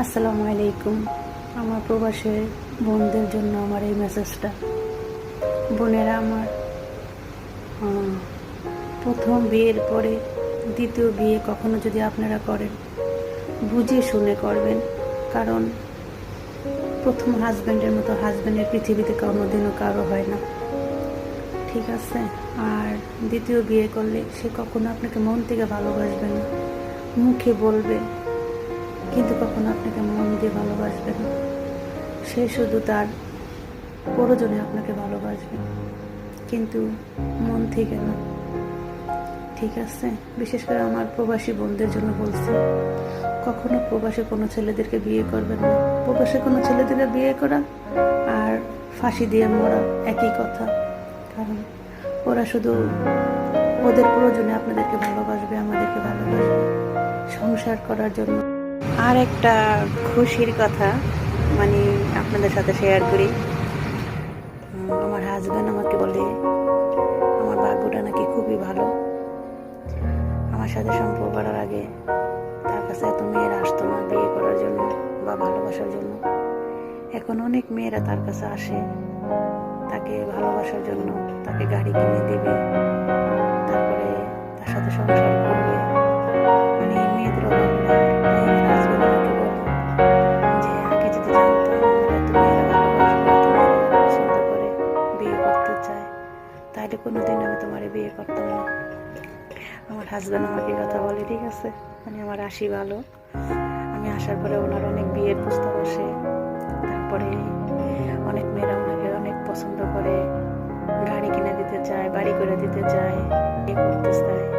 আসসালামু আলাইকুম। আমার প্রবাসের বোনদের জন্য আমার এই মেসেজটা। বোনেরা আমার প্রথম বিয়ের পরে দ্বিতীয় বিয়ে কখনো যদি আপনারা করেন, বুঝে শুনে করবেন। কারণ প্রথম হাজব্যান্ডের মতো হাজব্যান্ডের পৃথিবীতে কোনোদিনও কারও হয় না। ঠিক আছে? আর দ্বিতীয় বিয়ে করলে সে কখনো আপনাকে মন থেকে ভালোবাসবে না। মুখে বলবে কিন্তু কখনো আপনাকে মন দিয়ে ভালোবাসবে না। সে শুধু তার প্রয়োজনে আপনাকে ভালোবাসবে। কিন্তু মন থেকে না। ঠিক আছে? বিশেষ করে আমার প্রবাসী বোনদের জন্য বলছি। কখনো প্রবাসে কোনো ছেলেদেরকে বিয়ে করবেন না। প্রবাসে কোনো ছেলেদেরকে বিয়ে করা আর ফাঁসি দিয়ে মরা একই কথা। কারণ ওরা শুধু ওদের প্রয়োজনে আপনাদেরকে ভালোবাসবে, আমাদেরকে ভালোবাসবে। সংসার করার জন্য আর একটা খুশির কথা মানে আপনাদের সাথে শেয়ার করি। আমার হাজব্যান্ড আমাকে বলে, আমার ভাগ্যটা নাকি খুবই ভালো। আমার সাথে সম্পর্ক করার আগে তার কাছে এত মেয়েরা আসতো না বিয়ে করার জন্য বা ভালোবাসার জন্য। এখন অনেক মেয়েরা তার কাছে আসে, তাকে ভালোবাসার জন্য তাকে গাড়ি কিনে দিবে। তাহলে কোনোদিন আমি তোমার বিয়ে করতাম না। আমার হাজব্যান্ড আমাকে কথা বলে, ঠিক আছে? মানে আমার আসি ভালো। আমি আসার পরে ওনার অনেক বিয়ের প্রস্তাব আসে। তারপরে অনেক মেয়েরা ওনাকে অনেক পছন্দ করে। গাড়ি কিনে দিতে চায়, বাড়ি করে দিতে চায়, বিয়ে করতে চায়।